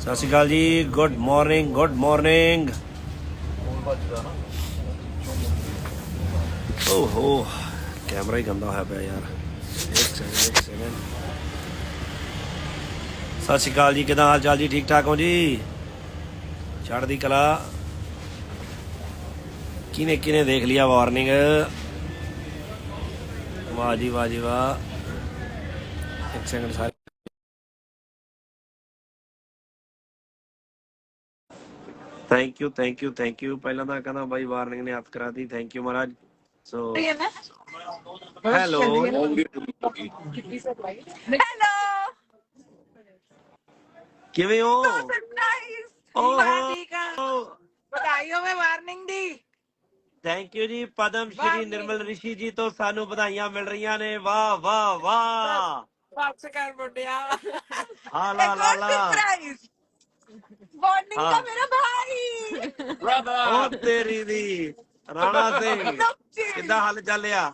ਸਤਿ ਸ਼੍ਰੀ ਅਕਾਲ ਜੀ ਗੁੱਡ ਮਾਰਨਿੰਗ ਗੁੱਡ ਮਾਰਨਿੰਗ ਓਹੋ, ਕੈਮਰਾ ਹੀ ਗੰਦਾ ਹੋਇਆ ਪਿਆ ਯਾਰ। ਇੱਕ ਸੈਕਿੰਡ ਇੱਕ ਸੈਕਿੰਡ ਸਤਿ ਸ਼੍ਰੀ ਅਕਾਲ ਜੀ, ਕਿਦਾਂ ਹਾਲ ਚਾਲ ਜੀ ਠੀਕ ਠਾਕ ਹੋ ਜੀ? ਚੜ੍ਹਦੀ ਕਲਾ। ਕਿਨੇ ਕਿਨੇ ਦੇਖ ਲਿਆ ਵਾਰਨਿੰਗ ਵਾਹ ਜੀ ਵਾਹ ਜੀ, ਵਾਹ। ਇੱਕ ਸੈਕਿੰਡ ਸਾਰੇ thank you thank you thank you ਪਹਿਲਾਂ ਤਾਂ ਕਹਿੰਦਾ ਬਾਈ ਵਾਰਨਿੰਗ ਨੇ ਹੱਥ ਕਰਾਤੀ ਥੈਂਕ ਯੂ ਮਹਾਰਾਜ। ਸੋ ਹੈਲੋ ਹੈਲੋ ਕਿਵੇਂ ਹੋ? ਸਰਪ੍ਰਾਈਜ਼ ਓਹੋ। ਬੜਾ ਠੀਕ ਆ। ਵਧਾਈ ਹੋਵੇ ਵਾਰਨਿੰਗ ਦੀ। ਥੈਂਕ ਯੂ ਜੀ ਪਦਮ ਸ਼੍ਰੀ। ਨਿਰਮਲ ਰਿਸ਼ੀ ਜੀ ਤੋਂ ਸਾਨੂੰ ਵਧਾਈਆਂ ਮਿਲ ਰਹੀਆਂ ਨੇ। ਵਾਹ ਵਾਹ ਵਾਹ। ਵਾਪਸ ਕਰ ਮੁੰਡਿਆ। ਹਾ ਲਾ ਲਾ ਲਾ। ਵਾਰਨਿੰਗ। ਦਾ ਮੇਰਾ ਭਾਈ ਉਹ ਤੇਰੀ ਦੀ ਰਾਣਾ ਸਿੰਘ ਕਿੱਦਾਂ ਹੱਲ ਚੱਲਿਆ?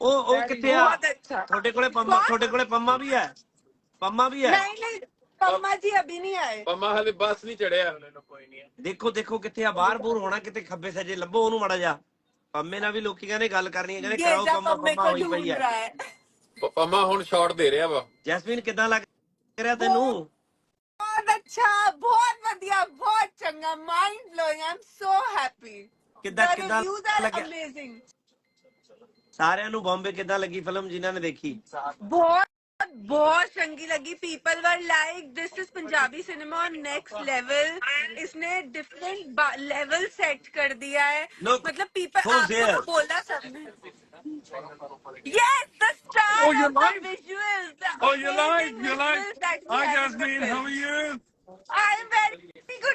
ਉਹ ਉਹ ਕਿੱਥੇ ਆ? ਤੁਹਾਡੇ ਕੋਲੇ ਪੰਮਾ ਤੁਹਾਡੇ ਕੋਲੇ ਪੰਮਾ ਵੀ ਹੈ? ਪੰਮਾ ਵੀ ਹੈ? ਨਹੀਂ ਨਹੀਂ ਪੰਮਾ ਜੀ ਅਭੀ ਨਹੀਂ ਆਏ। ਪੰਮਾ ਹਲੇ ਬੱਸ ਨਹੀਂ ਚੜਿਆ ਉਹਨਾਂ ਨੂੰ ਕੋਈ ਨਹੀਂ। ਦੇਖੋ ਦੇਖੋ ਕਿੱਥੇ ਆ ਬਾਹਰ ਬੂਰ ਹੋਣਾ ਕਿਤੇ ਖੱਬੇ ਸਜੇ ਲੱਭੋ ਉਹਨੂੰ ਮੜਾ ਜਾ ਪੰਮੇ ਨਾਲ ਵੀ ਲੋਕੀ ਕਹਿੰਦੇ ਗੱਲ ਕਰਨੀ ਹੈ ਕਹਿੰਦੇ ਕਰਾਓ ਪੰਮਾ ਪੰਮਾ ਹੋਈ ਪਈ ਆ ਪੰਮਾ ਹੁਣ ਸ਼ਾਟ ਦੇ ਰਿਹਾ ਵਾ। ਜੈਸਮੀਨ ਕਿਦਾਂ ਲੱਗ ਰਿਹਾ ਤੈਨੂੰ? ਬਹੁਤ ਅੱਛਾ ਬਹੁਤ बहुत चंगा mind blowing I am so happy ਕਿੱਦਾਂ The ਕਿੱਦਾਂ reviews are ਲੱਗਿਆ amazing ਸਾਰਿਆਂ ਨੂੰ ਬੰਬੇ ਕਿੱਦਾਂ ਲੱਗੀ ਫਿਲਮ ਜਿਨ੍ਹਾਂ ਨੇ ਦੇਖੀ बहुत बहुत चंगी लगी people were like this is Punjabi cinema on next level इसने डिफरेंट लेवल सेट कर दिया है Look, मतलब पीपल who's आपको there? तो बोला सबने yes the star Oh, you're of the live? visuals the Oh, you're live, amazing you're live. visuals that we Hi, have in the Jasmine. How film. are you? I'm very good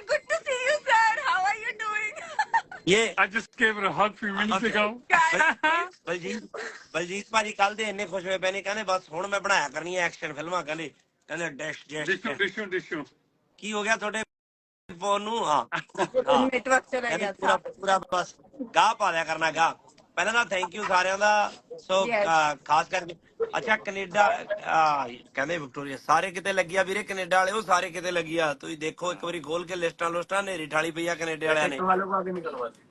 ਇਹ I just gave it 100 minutes Okay. ago. ਬਲ- ਬਲਜੀਤ ਬਲਜੀਤ ਭਾਜੀ ਕੱਲ ਦੇ ਇੰਨੇ ਖੁਸ਼ ਹੋਏ ਪਏ ਨੇ ਕਹਿੰਦੇ ਬਸ ਹੁਣ ਮੈਂ ਬਣਾਇਆ ਕਰਨੀ ਕਰਨੀਆਂ ਐਕਸ਼ਨ ਫਿਲਮਾਂ ਕਹਿੰਦੇ ਕਹਿੰਦੇ dash dash Dishu, dishu, dishu. ਕੀ ਹੋ ਗਿਆ ਤੁਹਾਡੇ ਫੋਨ ਨੂੰ ਹਾਂ ਨੈਟਵਰਕ ਚਲਾ ਗਿਆ ਪੂਰਾ ਪੂਰਾ ਬਸ ਗਾਹ ਪਾ ਲਿਆ ਕਰਨਾ ਗਾਹ ਪਹਿਲਾਂ ਤਾਂ ਥੈਂਕ ਯੂ ਸਾਰਿਆਂ ਦਾ। ਸੋ ਖਾਸ ਕਰਕੇ ਅੱਛਾ ਕੈਨੇਡਾ ਕਹਿੰਦੇ ਵਿਕਟੋਰੀਆ ਸਾਰੇ ਕਿਤੇ ਲੱਗਿਆ ਵੀਰੇ ਕੈਨੇਡਾ ਵਾਲੇ ਉਹ ਸਾਰੇ ਕਿਤੇ ਲੱਗਿਆ। ਤੁਸੀਂ ਦੇਖੋ ਇੱਕ ਵਾਰੀ ਖੋਲ ਕੇ ਲਿਸਟਾਂ ਲਿਸਟਾਂ ਨੇ ਰਿਠਾਲੀ ਪਈਆ ਕੈਨੇਡਾ ਵਾਲਿਆਂ ਨੇ।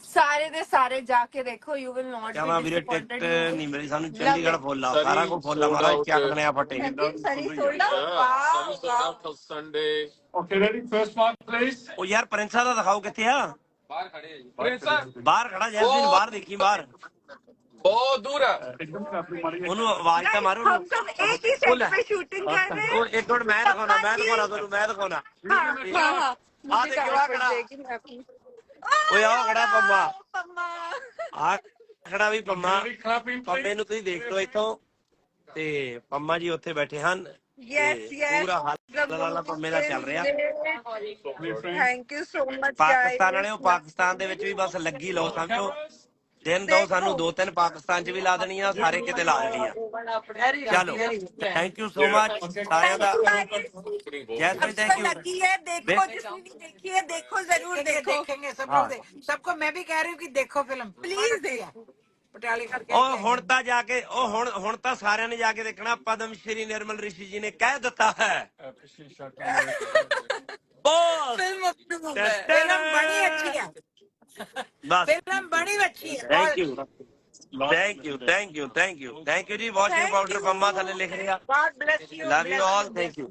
ਸਾਰੇ ਦੇ ਸਾਰੇ ਜਾ ਕੇ ਦੇਖੋ ਯੂ ਵਿਲ ਨਾਟ ਜਾਵਾ ਵੀਰੇ ਟਿਕਟ ਨਹੀਂ ਮਿਲੀ ਸਾਨੂੰ ਚੰਡੀਗੜ੍ਹ ਫੁੱਲ ਆ ਸਾਰਾ ਕੁਝ ਫੁੱਲ ਆ ਮਹਾਰਾਜ ਚੱਕਣੇ ਆ ਫਟੇ। Surrey sold out wow Sunday okay first mark please ਉਹ ਯਾਰ ਪ੍ਰਿੰਸਾ ਦਾ ਦਿਖਾਓ ਕਿੱਥੇ ਆ? ਬਾਹਰ ਖੜੇ ਆ ਜੀ ਬਾਹਰ ਖੜਾ ਜੈਸਮੀਨ ਉਹ- ਬਾਹਰ ਦੇਖੀ ਬਾਹਰ ਬਹੁਤ ਦੂਰ ਆ एकदम से अपनी मर्जी। ਉਹਨੂੰ ਆਵਾਜ਼ ਤਾਂ ਮਾਰੋ हम सब एक ही सेट बोला। पे शूटिंग कर रहे ਉਹ हैं ਇੱਕ ਮਿੰਟ ਮੈਂ ਦਿਖਾਉਣਾ ਮੈਂ ਦਿਖਾਉਣਾ ਤੁਹਾਨੂੰ ਮੈਂ ਦਿਖਾਉਣਾ हाँ हाँ हाँ ਆ मुझे देखो, गाइड आ कर खड़ा। देगी मैं अपनी ਓਏ ਆਹ ਖੜਾ ਪੰਮਾ पम्मा ਆ ਖੜਾ ਵੀ ਪੰਮਾ Ready? Clapping, ਪੰਮੇ please. ਨੂੰ ਤੁਸੀਂ ਦੇਖ ਲਓ ਇੱਥੋਂ ਤੇ ਪੰਮਾ ਜੀ ਉੱਥੇ ਬੈਠੇ ਹਨ Yes, ਤੇ yes. ਪੂਰਾ ਹਾਲ ਲਾਲਾ ਪੰਮੇ ਦਾ ਚੱਲ ਰਿਹਾ Lovely friend. Thank you so much Pakistan ਵਾਲਿਓ ਪਾਕਿਸਤਾਨ ਦੇ ਵਿੱਚ ਵੀ ਬਸ ਲੱਗੀ ਲਓ ਸਮਝੋ ਦਿਨ ਦੋ ਸਾਨੂੰ ਦੋ ਤਿੰਨ ਪਾਕਿਸਤਾਨ 'ਚ ਵੀ ਲਾ ਦੇਣੀ ਆ ਸਾਰੇ ਕਿਤੇ ਲਾ ਦੇਣੀ ਆ ਚਲੋ ਥੈਂਕ ਯੂ ਸੋ ਮਚ ਸਾਰਿਆਂ ਦਾ ਜੈਸਮੀਨ ਥੈਂਕ सबको ਯੂ लगी है देखो देख- जिसने नहीं देखी है देखो जरूर देखो देखेंगे सब हाँ। लोग देख- सबको मैं भी कह रही हूँ कि देखो फिल्म प्लीज देखो पटियाले करके ਉਹ ਹੁਣ ਤਾਂ ਜਾ ਕੇ ਉਹ ਹੁਣ ਹੁਣ ਤਾਂ ਸਾਰਿਆਂ ਨੇ ਜਾ ਕੇ ਦੇਖਣਾ ਪਦਮ ਸ਼੍ਰੀ ਨਿਰਮਲ ਰਿਸ਼ੀ ਜੀ ਨੇ ਕਹਿ ਦਿੱਤਾ ਹੈ Appreciate shot number Bose film film Ta-da! बड़ी अच्छी है ਬਸ फिल्म बड़ी अच्छी है thank you thank you thank you thank you thank you ਜੀ washing Thank powder you. Pamma ਥੱਲੇ ਲਿਖ ਰਿਹਾ God bless you love you all thank you